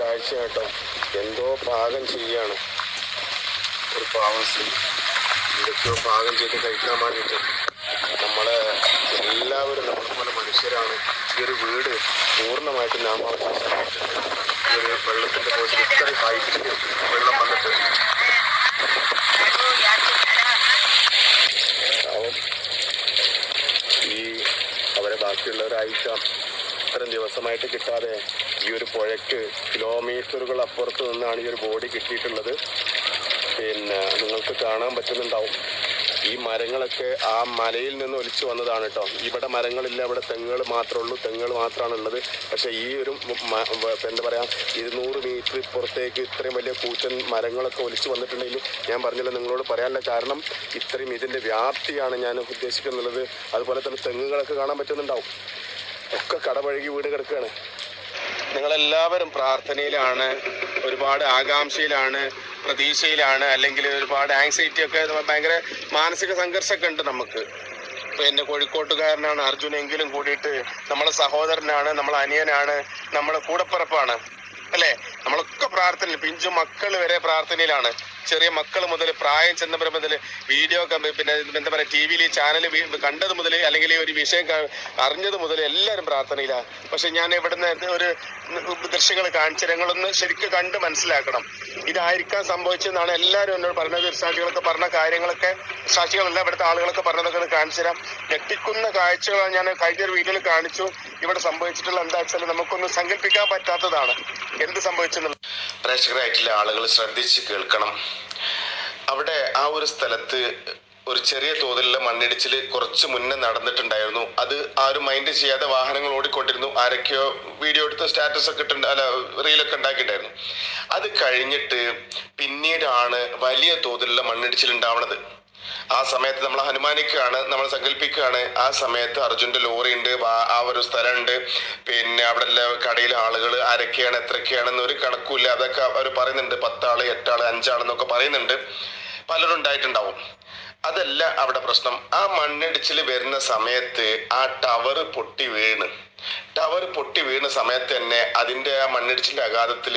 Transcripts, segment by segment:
കാഴ്ച കേട്ടോ എന്തോ പാകം ചെയ്യാണ്. ഒരു പാവം സ്ത്രീ. എന്തൊക്കെയോ പാകം ചെയ്ത് കഴിക്കാൻ വേണ്ടിയിട്ട് നമ്മളെ എല്ലാവരും നമ്മളെ മനുഷ്യരാണ്. ഈ ഒരു വീട് പൂർണമായിട്ട് നാം ഈ ഒരു വെള്ളത്തിന്റെ പോയിട്ട് ഇത്രയും വെള്ളം വന്നിട്ട്. അവരെ ബാക്കിയുള്ളവരായിരിക്കാം ഇത്രയും ദിവസമായിട്ട് കിട്ടാതെ ഈ ഒരു പുഴയ്ക്ക് കിലോമീറ്ററുകൾ അപ്പുറത്ത് നിന്നാണ് ഈ ഒരു ബോഡി കിട്ടിയിട്ടുള്ളത്. പിന്നെ നിങ്ങൾക്ക് കാണാൻ പറ്റുന്നുണ്ടാവും. ഈ മരങ്ങളൊക്കെ ആ മലയിൽ നിന്ന് ഒലിച്ചു വന്നതാണ് കേട്ടോ ഇവിടെ മരങ്ങളില്ല ഇവിടെ തെങ്ങുകൾ മാത്രമേ ഉള്ളൂ. തെങ്ങുകൾ മാത്രമാണ് ഉള്ളത്. പക്ഷേ ഈ ഒരു എന്താ പറയുക ഇരുന്നൂറ് മീറ്റർ പുറത്തേക്ക് ഇത്രയും വലിയ കൂറ്റൻ മരങ്ങളൊക്കെ ഒലിച്ചു വന്നിട്ടുണ്ടെങ്കിൽ ഞാൻ പറഞ്ഞല്ലോ നിങ്ങളോട് പറയാനുള്ള കാരണം ഇത്രയും ഇതിന്റെ വ്യാപ്തിയാണ് ഞാൻ ഉദ്ദേശിക്കുന്നുള്ളത്. അതുപോലെ തന്നെ തെങ്ങുകളൊക്കെ കാണാൻ പറ്റുന്നുണ്ടാവും. ഒക്കെ കടപഴകി വീട് കിടക്കുകയാണ് നിങ്ങളെല്ലാവരും പ്രാർത്ഥനയിലാണ് ഒരുപാട് ആകാംക്ഷയിലാണ് പ്രതീക്ഷയിലാണ് അല്ലെങ്കിൽ ഒരുപാട് ആങ്സൈറ്റി ഒക്കെ ഭയങ്കര മാനസിക സംഘർഷമൊക്കെ ഉണ്ട് നമുക്ക്. പിന്നെ കോഴിക്കോട്ടുകാരനാണ് അർജുനെങ്കിലും കൂടിയിട്ട് നമ്മളെ സഹോദരനാണ് നമ്മളെ അനിയനാണ് നമ്മളെ കൂടപ്പിറപ്പാണ്. അല്ലേ? നമ്മളൊക്കെ പ്രാർത്ഥനയിൽ പിഞ്ചു മക്കൾ വരെ പ്രാർത്ഥനയിലാണ്. ചെറിയ മക്കൾ മുതൽ പ്രായം ചെന്നവർ മുതൽ വീഡിയോ പിന്നെ എന്താ പറയുക ടി വിയിൽ ചാനൽ കണ്ടത് മുതൽ അല്ലെങ്കിൽ ഒരു വിഷയം അറിഞ്ഞത് മുതൽ എല്ലാവരും പ്രാർത്ഥനയിലാണ് പക്ഷെ ഞാൻ ഇവിടുന്ന് ഒരു ദൃശ്യങ്ങൾ കാണിച്ചു ഞങ്ങളൊന്ന് ശരിക്കും കണ്ട് മനസ്സിലാക്കണം. ഇതായിരിക്കാൻ സംഭവിച്ചതെന്നാണ് എല്ലാവരും എന്നോട് പറഞ്ഞത്. സാക്ഷികളൊക്കെ പറഞ്ഞ കാര്യങ്ങളൊക്കെ സാക്ഷികളല്ല ഇവിടുത്തെ ആളുകളൊക്കെ പറഞ്ഞതൊക്കെ കാണിച്ചു തരാം. ഞെട്ടിക്കുന്ന കാഴ്ചകളാണ് ഞാൻ കഴിഞ്ഞ ഒരു വീഡിയോയിൽ കാണിച്ചു. ഇവിടെ സംഭവിച്ചിട്ടുള്ള എന്താ വെച്ചാൽ നമുക്കൊന്ന് സങ്കല്പിക്കാൻ പറ്റാത്തതാണ്. എന്ത് സംഭവിച്ചെന്നുള്ളത്? പ്രേക്ഷകരായിട്ടുള്ള ആളുകൾ ശ്രദ്ധിച്ച് കേൾക്കണം. അവിടെ ആ ഒരു സ്ഥലത്ത് ഒരു ചെറിയ തോതിലുള്ള മണ്ണിടിച്ചിൽ കുറച്ച് മുന്നേ നടന്നിട്ടുണ്ടായിരുന്നു. അത് ആരും മൈൻഡ് ചെയ്യാതെ വാഹനങ്ങൾ ഓടിക്കൊണ്ടിരുന്നു. ആരൊക്കെയോ വീഡിയോ എടുത്ത് സ്റ്റാറ്റസ് ഒക്കെ ഇട്ടുണ്ട് അല്ല റീലൊക്കെ ഉണ്ടാക്കിയിട്ടുണ്ടായിരുന്നു. അത് കഴിഞ്ഞിട്ട് പിന്നീടാണ് വലിയ തോതിലുള്ള മണ്ണിടിച്ചിൽ ഉണ്ടാവണത്. ആ സമയത്ത് നമ്മൾ ഹനുമാനിക്കുകയാണ് നമ്മൾ സങ്കല്പിക്കുകയാണ്. ആ സമയത്ത് അർജുന്റെ ലോറി ഉണ്ട് ആ ഒരു സ്ഥലമുണ്ട്. പിന്നെ അവിടെ കടയിലെ ആളുകൾ ആരൊക്കെയാണ് എത്രയൊക്കെയാണെന്ന് ഒരു കണക്കുമില്ല. അതൊക്കെ അവർ പറയുന്നുണ്ട് പത്താൾ എട്ടാൾ അഞ്ചാളെന്നൊക്കെ പറയുന്നുണ്ട്. പലരും ഉണ്ടായിട്ടുണ്ടാവും. അതല്ല അവിടെ പ്രശ്നം. ആ മണ്ണിടിച്ചിൽ വരുന്ന സമയത്ത് ആ ടവർ പൊട്ടി വീണ്. ടവർ പൊട്ടി വീണ സമയത്ത് തന്നെ അതിന്റെ ആ മണ്ണിടിച്ചിന്റെ ആഘാതത്തിൽ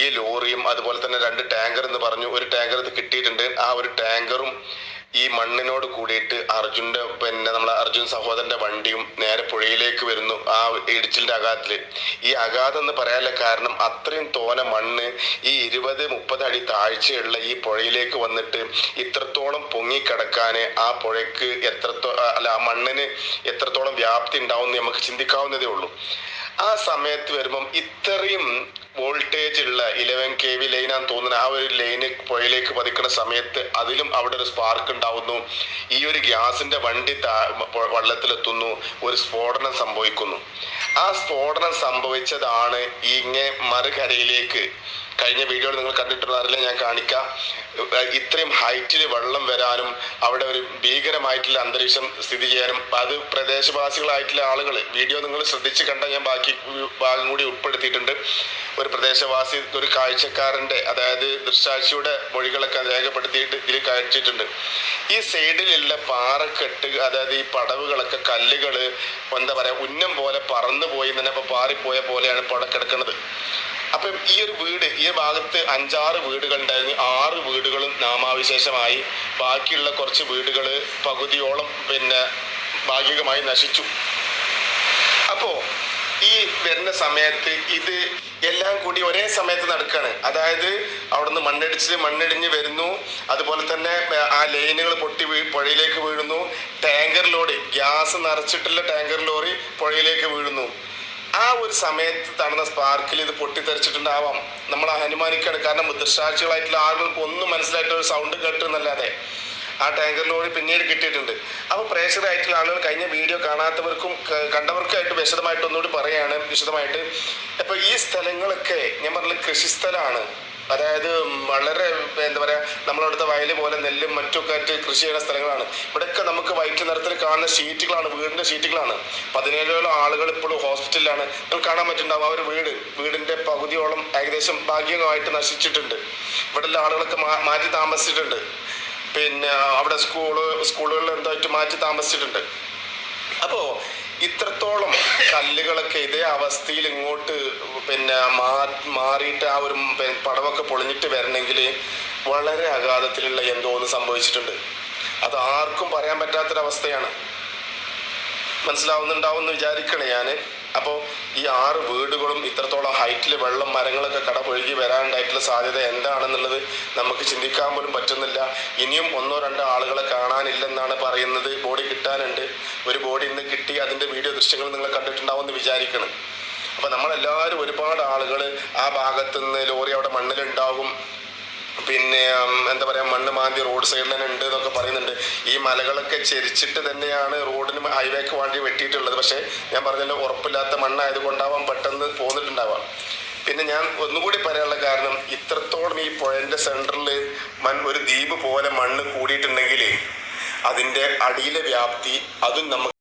ഈ ലോറിയും അതുപോലെ തന്നെ രണ്ട് ടാങ്കർ എന്ന് പറഞ്ഞു ഒരു ടാങ്കർ ഇത് കിട്ടിയിട്ടുണ്ട്. ആ ഒരു ടാങ്കറും ഈ മണ്ണിനോട് കൂടിയിട്ട് അർജുന്റെ പിന്നെ നമ്മളെ അർജുൻ സഹോദരന്റെ വണ്ടിയും നേരെ പുഴയിലേക്ക് വരുന്നു ആ ഇടിച്ചിലിന്റെ അകാത്തിൽ ഈ അകാതം എന്ന് പറയാനുള്ള കാരണം അത്രയും തോന മണ്ണ് ഈ ഇരുപത് മുപ്പത് അടി താഴ്ചയുള്ള ഈ പുഴയിലേക്ക് വന്നിട്ട് ഇത്രത്തോളം പൊങ്ങിക്കിടക്കാന് ആ പുഴയ്ക്ക് എത്രത്തോ അല്ല ആ മണ്ണിന് എത്രത്തോളം വ്യാപ്തി ഉണ്ടാവും നമുക്ക് ചിന്തിക്കാവുന്നതേ ഉള്ളൂ. ആ സമയത്ത് വരുമ്പം ഇത്രയും വോൾട്ടേജ് ഉള്ള ഇലവൻ കെ വി ലൈനാന്ന് തോന്നുന്ന. ആ ഒരു ലൈന് പുഴയിലേക്ക് പതിക്കുന്ന സമയത്ത് അതിലും അവിടെ ഒരു സ്പാർക്ക് ഉണ്ടാവുന്നു. ഈ ഒരു ഗ്യാസിന്റെ വണ്ടി താ- വ- ഒരു സ്ഫോടനം സംഭവിക്കുന്നു. ആ സ്ഫോടനം സംഭവിച്ചതാണ് ഈ ഇങ്ങേ മറുകരയിലേക്ക് കഴിഞ്ഞ വീഡിയോയിൽ നിങ്ങൾ കണ്ടിട്ടുള്ള അറിയില്ല ഞാൻ കാണിക്കാം. ഇത്രയും ഹൈറ്റിൽ വെള്ളം വരാനും അവിടെ ഒരു ഭീകരമായിട്ടുള്ള അന്തരീക്ഷം സ്ഥിതി ചെയ്യാനും അത് പ്രദേശവാസികളായിട്ടുള്ള ആളുകൾ വീഡിയോ നിങ്ങൾ ശ്രദ്ധിച്ച് കണ്ട ഞാൻ ബാക്കി ഭാഗം കൂടി ഉൾപ്പെടുത്തിയിട്ടുണ്ട്. ഒരു പ്രദേശവാസി ഒരു കാഴ്ചക്കാരന്റെ അതായത് ദൃശാക്ഷിയുടെ മൊഴികളൊക്കെ രേഖപ്പെടുത്തിയിട്ട് ഇതിൽ കാണിച്ചിട്ടുണ്ട്. ഈ സൈഡിലുള്ള പാറക്കെട്ട് അതായത് ഈ പടവുകളൊക്കെ കല്ലുകൾ എന്താ പറയുക ഉന്നം പോലെ പറന്നു പോയി തന്നെ ഇപ്പോൾ പാറിപ്പോയ പോലെയാണ് ഇപ്പോൾ അവിടെ കിടക്കുന്നത് അപ്പം ഈ ഒരു വീട് ഈ ഭാഗത്ത് അഞ്ചാറ് വീടുകൾ ഉണ്ടായിരുന്നു. ആറ് വീടുകളും നാമാവിശേഷമായി. ബാക്കിയുള്ള കുറച്ച് വീടുകൾ പകുതിയോളം പിന്നെ ഭാഗികമായി നശിച്ചു. അപ്പോൾ ഈ വരുന്ന സമയത്ത് ഇത് എല്ലാം കൂടി ഒരേ സമയത്ത് നടക്കുകയാണ്. അതായത് അവിടുന്ന് മണ്ണിടിച്ച് മണ്ണിടിഞ്ഞ് വരുന്നു. അതുപോലെ തന്നെ ആ ലൈനുകൾ പൊട്ടി വീ പുഴയിലേക്ക് വീഴുന്നു. ടാങ്കർ ലോറി ഗ്യാസ് നിറച്ചിട്ടുള്ള ടാങ്കർ ലോറി പുഴയിലേക്ക് വീഴുന്നു. ആ ഒരു സമയത്ത് തണുന്ന സ്പാർക്കിൽ ഇത് പൊട്ടിത്തെറിച്ചിട്ടുണ്ടാവാം. നമ്മൾ അനുമാനിക്കുകയാണ് കാരണം ദൃശാക്ഷികളായിട്ടുള്ള ആളുകൾക്ക് ഒന്നും മനസ്സിലായിട്ട് ഒരു സൗണ്ട് കേട്ടു എന്നല്ലാതെ ആ ടാങ്കർ ലോറി പിന്നീട് കിട്ടിയിട്ടുണ്ട്. അപ്പോൾ പ്രേക്ഷകരായിട്ടുള്ള ആളുകൾ കഴിഞ്ഞ വീഡിയോ കാണാത്തവർക്കും കണ്ടവർക്കായിട്ട് വിശദമായിട്ട് ഒന്നുകൂടി പറയാണ്. വിശദമായിട്ട് അപ്പോൾ ഈ സ്ഥലങ്ങളൊക്കെ ഞാൻ പറഞ്ഞ കൃഷിസ്ഥലമാണ്. അതായത് വളരെ എന്താ പറയുക നമ്മളവിടുത്തെ വയൽ പോലെ നെല്ലും മറ്റൊക്കെ ആയിട്ട് കൃഷി ചെയ്യുന്ന സ്ഥലങ്ങളാണ്. ഇവിടെയൊക്കെ നമുക്ക് വൈറ്റ് നിറത്തിൽ കാണുന്ന ഷീറ്റുകളാണ് വീടിന്റെ ഷീറ്റുകളാണ്. പതിനേഴോളം ആളുകൾ ഇപ്പോഴും ഹോസ്പിറ്റലിലാണ്. നിങ്ങൾ കാണാൻ പറ്റുന്നുണ്ടാവും ആ ഒരു വീട് വീടിന്റെ പകുതിയോളം ഏകദേശം ഭാഗികമായിട്ട് നശിച്ചിട്ടുണ്ട്. ഇവിടെയുള്ള ആളുകളൊക്കെ മാറ്റി താമസിച്ചിട്ടുണ്ട്. പിന്നെ അവിടെ സ്കൂൾ സ്കൂളുകളിൽ എന്തായിട്ട് മാറ്റി താമസിച്ചിട്ടുണ്ട്. അപ്പോൾ ഇത്രത്തോളം കല്ലുകളൊക്കെ ഇതേ അവസ്ഥയിൽ ഇങ്ങോട്ട് പിന്നെ മാ- മാറിയിട്ട് ആ ഒരു പടവൊക്കെ പൊളിഞ്ഞിട്ട് വരണമെങ്കിൽ വളരെ അഗാധത്തിലുള്ള എന്തോ ഒന്ന് സംഭവിച്ചിട്ടുണ്ട്. അത് ആർക്കും പറയാൻ പറ്റാത്തൊരവസ്ഥയാണ്. മനസ്സിലാവുന്നുണ്ടാവും എന്ന് വിചാരിക്കണേ ഞാൻ അപ്പോൾ ഈ ആറ് വീടുകളും ഇത്രത്തോളം ഹൈറ്റിൽ വെള്ളം മരങ്ങളൊക്കെ കടപൊഴുകി വരാനുണ്ടായിട്ടുള്ള സാധ്യത എന്താണെന്നുള്ളത് നമുക്ക് ചിന്തിക്കാൻ പോലും പറ്റുന്നില്ല. ഇനിയും ഒന്നോ രണ്ടോ ആളുകളെ കാണാനില്ലെന്നാണ് പറയുന്നത്. ബോഡി കിട്ടാനുണ്ട്. ഒരു ബോഡി ഇന്ന് കിട്ടി അതിന്റെ വീഡിയോ ദൃശ്യങ്ങൾ നിങ്ങൾ കണ്ടിട്ടുണ്ടാവുമെന്ന് വിചാരിക്കണം. അപ്പോൾ നമ്മളെല്ലാവരും ഒരുപാട് ആളുകൾ ആ ഭാഗത്തുനിന്ന് ലോറി അവിടെ മണ്ണിലുണ്ടാകും. പിന്നെ എന്താ പറയാ മണ്ണ് മാന്തി റോഡ് സൈഡിൽ തന്നെ ഉണ്ട് എന്നൊക്കെ പറയുന്നുണ്ട്. ഈ മലകളൊക്കെ ചെരിച്ചിട്ട് തന്നെയാണ് റോഡിന് ഹൈവേക്ക് വേണ്ടി വെട്ടിയിട്ടുള്ളത്. പക്ഷേ ഞാൻ പറഞ്ഞല്ലോ ഉറപ്പില്ലാത്ത മണ്ണായത് കൊണ്ടാവാം പെട്ടെന്ന് പോന്നിട്ടുണ്ടാവാം. പിന്നെ ഞാൻ ഒന്നുകൂടി പറയാനുള്ള കാരണം ഇത്രത്തോളം ഈ പുഴന്റെ സെന്ററിൽ മൺ ഒരു ദ്വീപ് പോലെ മണ്ണ് കൂടിയിട്ടുണ്ടെങ്കിൽ അതിന്റെ അടിയിലെ വ്യാപ്തി അതും നമുക്ക്